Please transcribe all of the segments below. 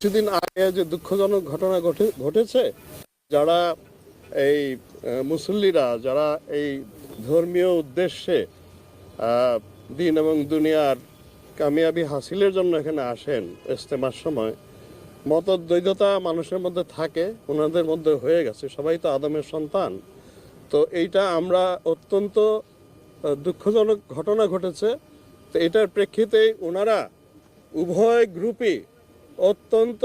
কিছুদিন আগে যে দুঃখজনক ঘটনা ঘটে, ঘটেছে, যারা এই মুসল্লিরা, যারা এই ধর্মীয় উদ্দেশ্যে দিন এবং দুনিয়ার কামিয়াবি হাসিলের জন্য এখানে আসেন ইস্তেমার সময়, মতদ্বৈধতা মানুষের মধ্যে থাকে ওনাদের মধ্যে হয়ে গেছে। সবাই তো আদমের সন্তান। তো এইটা আমরা অত্যন্ত দুঃখজনক ঘটনা ঘটেছে। তো এটার প্রেক্ষিতেই ওনারা উভয় গ্রুপই অত্যন্ত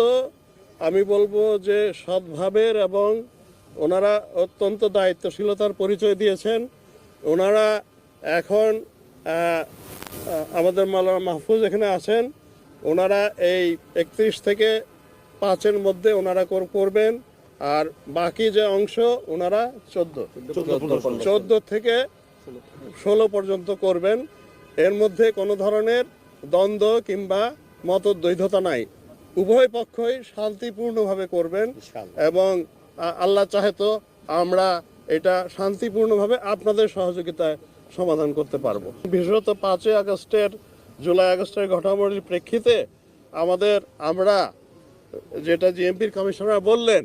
আমি বলব যে সদ্ভাবের এবং ওনারা অত্যন্ত দায়িত্বশীলতার পরিচয় দিয়েছেন। ওনারা এখন আমাদের মাওলানা মাহফুজ এখানে আছেন। ওনারা এই একত্রিশ থেকে পাঁচের মধ্যে ওনারা করবেন। আর বাকি যে অংশ ওনারা চোদ্দ। চোদ্দ থেকে ষোলো পর্যন্ত করবেন। এর মধ্যে কোনো ধরনের দ্বন্দ্ব কিংবা মতদ্বৈধতা নাই। উভয় পক্ষই শান্তিপূর্ণভাবে করবেন এবং আল্লাহ চাহে তো আমরা এটা শান্তিপূর্ণভাবে আপনাদের সহযোগিতায় সমাধান করতে পারব। বিশেষত পাঁচই আগস্টের জুলাই আগস্টের ঘটনাবলীর প্রেক্ষিতে আমাদের আমরা যেটা জিএমপির কমিশনার বললেন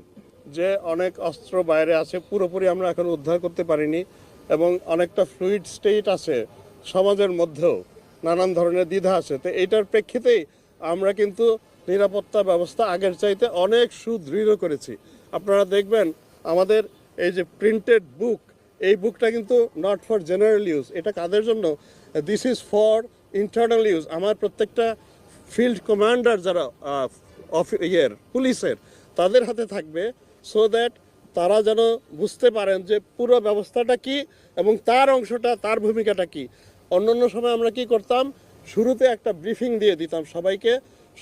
যে অনেক অস্ত্র বাইরে আছে পুরোপুরি আমরা এখন উদ্ধার করতে পারিনি এবং অনেকটা ফ্লুইড স্টেট আছে সমাজের মধ্যেও নানান ধরনের দ্বিধা আছে। তো এইটার প্রেক্ষিতেই আমরা কিন্তু নিরাপত্তা ব্যবস্থা আগের চাইতে অনেক সুদৃঢ় করেছি। আপনারা দেখবেন আমাদের এই যে প্রিন্টেড বুক এই বুকটা কিন্তু নট ফর জেনারেল ইউজ এটা কাদের জন্য? This is for internal use আমার প্রত্যেকটা ফিল্ড কমান্ডার যারা ইয়ের, পুলিশের, তাদের হাতে থাকবে সো দ্যাট তারা যেন বুঝতে পারেন যে পুরো ব্যবস্থাটা কি এবং তার অংশটা, তার ভূমিকাটা কি। অন্যান্য সময় আমরা কি করতাম? শুরুতে একটা ব্রিফিং দিয়ে দিতাম সবাইকে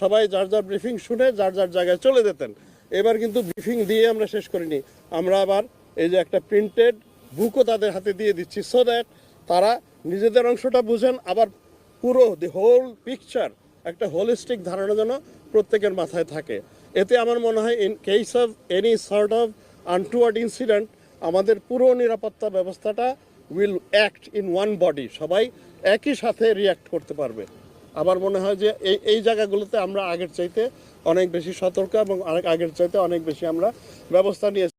সবাই যার যার ব্রিফিং শুনে যার যার জায়গায় চলে যেতেন। এবার কিন্তু ব্রিফিং দিয়ে আমরা শেষ করিনি। আমরা আবার এই যে একটা প্রিন্টেড বুকও তাদের হাতে দিয়ে দিচ্ছি সো দ্যাট তারা নিজেদের অংশটা বুঝেন, আবার পুরো দি হোল পিকচার একটা হোলিস্টিক ধারণা যেন প্রত্যেকের মাথায় থাকে। এতে আমার মনে হয় in case of any sort of untoward incident আমাদের পুরো নিরাপত্তা ব্যবস্থাটা will act in one body সবাই একই সাথে রিয়্যাক্ট করতে পারবে। আমার মনে হয় যে এই এই জায়গাগুলোতে আমরা আগের চাইতে অনেক বেশি সতর্ক এবং আগের চাইতে অনেক বেশি আমরা ব্যবস্থা নিয়েছি।